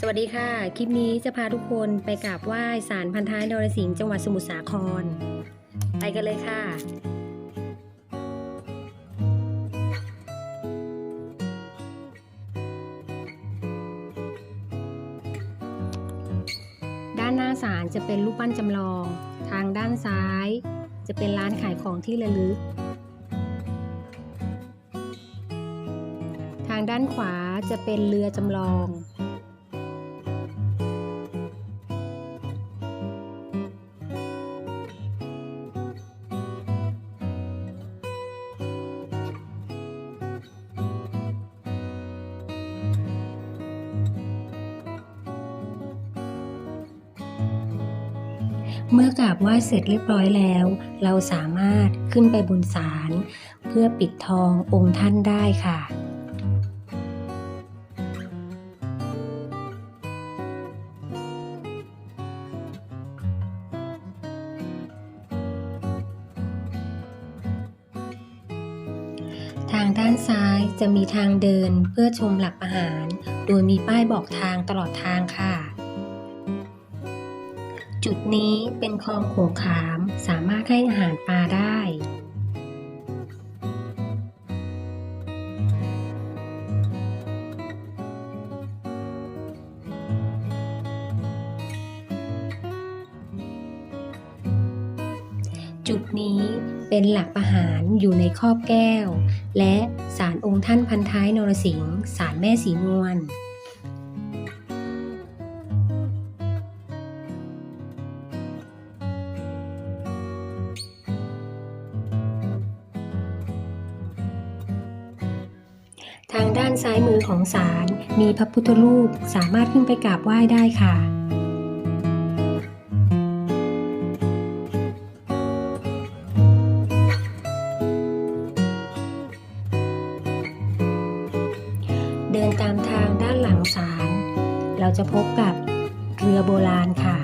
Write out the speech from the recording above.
สวัสดีค่ะ คลิปนี้จะพาทุกคนไปกราบไหว้ศาลพันท้ายนรสิงห์จังหวัดสมุทรสาคร ไปกันเลยค่ะ ด้านหน้าศาลจะเป็นรูปปั้นจำลอง ทางด้านซ้าย จะเป็นร้านขายของที่ระลึก ทางด้านขวาจะเป็นเรือจำลอง เมื่อกราบไหว้เสร็จเรียบร้อยแล้ว เราสามารถขึ้นไปบนศาลเพื่อปิดทององค์ท่านได้ค่ะทางด้านซ้ายจะมีทางเดินเพื่อชมหลักอาหาร โดยมีป้ายบอกทางตลอดทางค่ะ จุดนี้เป็นคลองโขงขามสามารถให้อาหารปลาได้ จุดนี้เป็นหลักประหารอยู่ในครอบแก้ว และศาลองค์ท่านพันท้ายนรสิงห์ศาลแม่สีนวล ทางด้านซ้ายมือของศาลมีพระพุทธรูปสามารถขึ้นไปกราบไหว้ได้ค่ะ เดินตามทางด้านหลังศาลเราจะพบกับเรือโบราณค่ะ